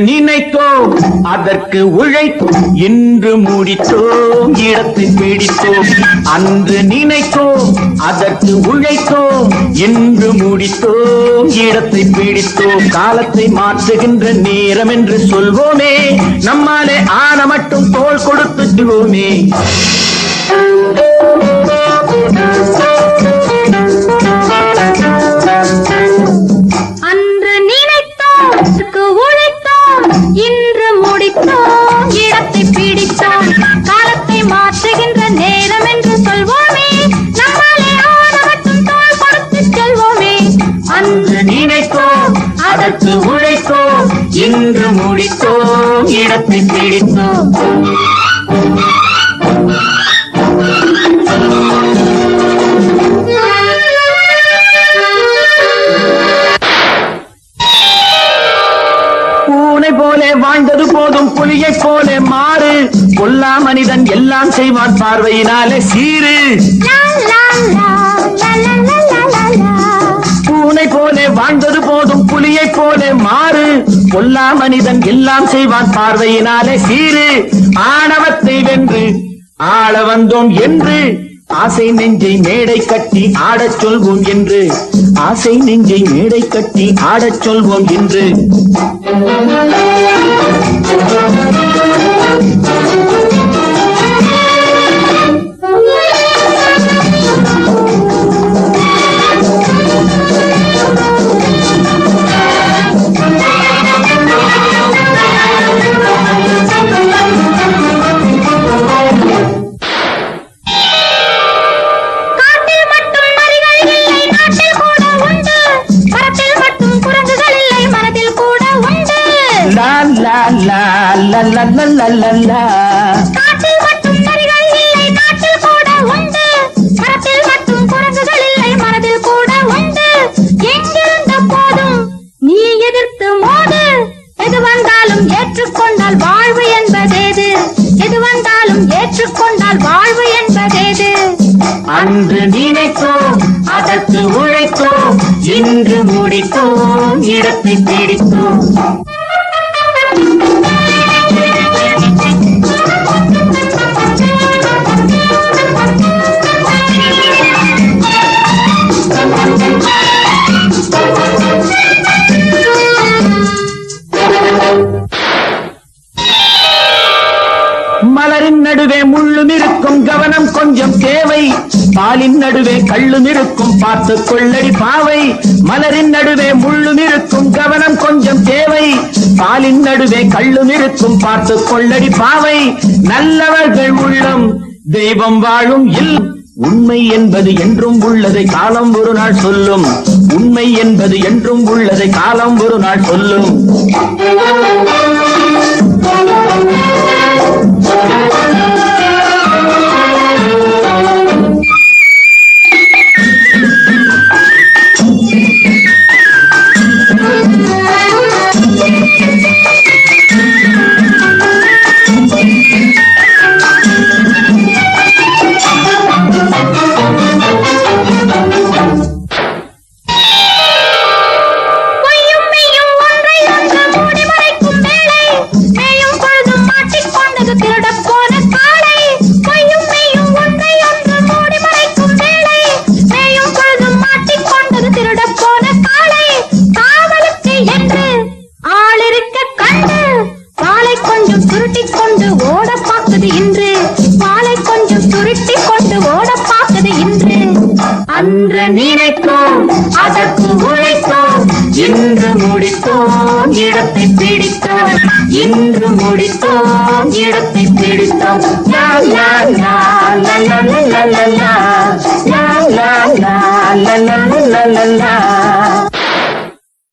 நினைத்தோம் அதற்கு உழைத்தோம். இன்று முடித்தோம் இடத்தை பிடித்தோம். அன்று நினைத்தோம் அதற்கு உழைத்தோம். இன்று முடித்தோம் இடத்தை பிடித்தோம். காலத்தை மாற்றுகின்ற நேரம் என்று சொல்வோமே நம்மாலே ஆன மட்டும் தோள் கொடுத்து சொல்வோமே அதற்கு உழைத்தோம். இன்று முடித்தோம். இடத்தை பிடித்தோம். பூனை போலே வாழ்ந்தது போதும். புலியைப் போலே மாறு. கொல்லா மனிதன் எல்லாம் செய்வான் பார்வையினாலே சீரு பொல்லா கொல்லா மனிதன் எல்லாம் செய்வான் பார்வையினாலே சீரு ஆணவத்தை வென்று ஆள வந்தோம் என்று ஆசை நெஞ்சை மேடை கட்டி ஆடச் சொல்வோம் என்று. ஆசை நெஞ்சை மேடை கட்டி ஆடச் சொல்வோம் என்று. லா காட்டில் மட்டும் நரிகள் இல்லை கூட உண்டு மரத்தில் மட்டும் குரங்குகள் இல்லை மனதில் கூட உண்டு எங்கிருந்த போதும் நீ எதிர்த்து மோது எது வந்தாலும் ஏற்றுக்கொண்டால் வாழ்வு என்பதேது எது வந்தாலும் ஏற்றுக்கொண்டால் வாழ்வு என்பதேது அன்று நினைத்தோம் அதற்கு உழைத்தோம் இன்று முடித்தோம் இடத்தை பிடித்தோம் மலரின் நடுவே முள்ளும் இருக்கும் கவனம் கொஞ்சம் தேவை. பாலின் நடுவே கள்ளும் இருக்கும் பார்த்து கொள்ளடி பாவை. மலரின் நடுவே முள்ளும் இருக்கும் கவனம் கொஞ்சம் தேவை. பாலின் நடுவே கள்ளும் இருக்கும் பார்த்து கொள்ளடி பாவை. நல்லவர்கள் உள்ளம் தெய்வம் வாழும் இல். உண்மை என்பது என்றும் உள்ளதை காலம் ஒரு நாள் சொல்லும். உண்மை என்பது என்றும் உள்ளதை காலம் ஒரு நாள் சொல்லும். கொஞ்சம் சுருட்டி கொண்டு ஓட பார்க்குது இன்று. பாலை கொஞ்சம் சுருட்டி கொண்டு ஓட பார்க்குது இன்று. அன்று நினைத்தோம் அதற்கு உழைத்தோம் இன்று முடித்தோம் இடத்தை பிடித்தோம். இன்று முடித்தோம் இடத்தை பிடித்தோம். லா, லா, லா, லா, லா, லா, லா, லா, லா. லா, லா, லா, லா, லா, லா, லா, லா.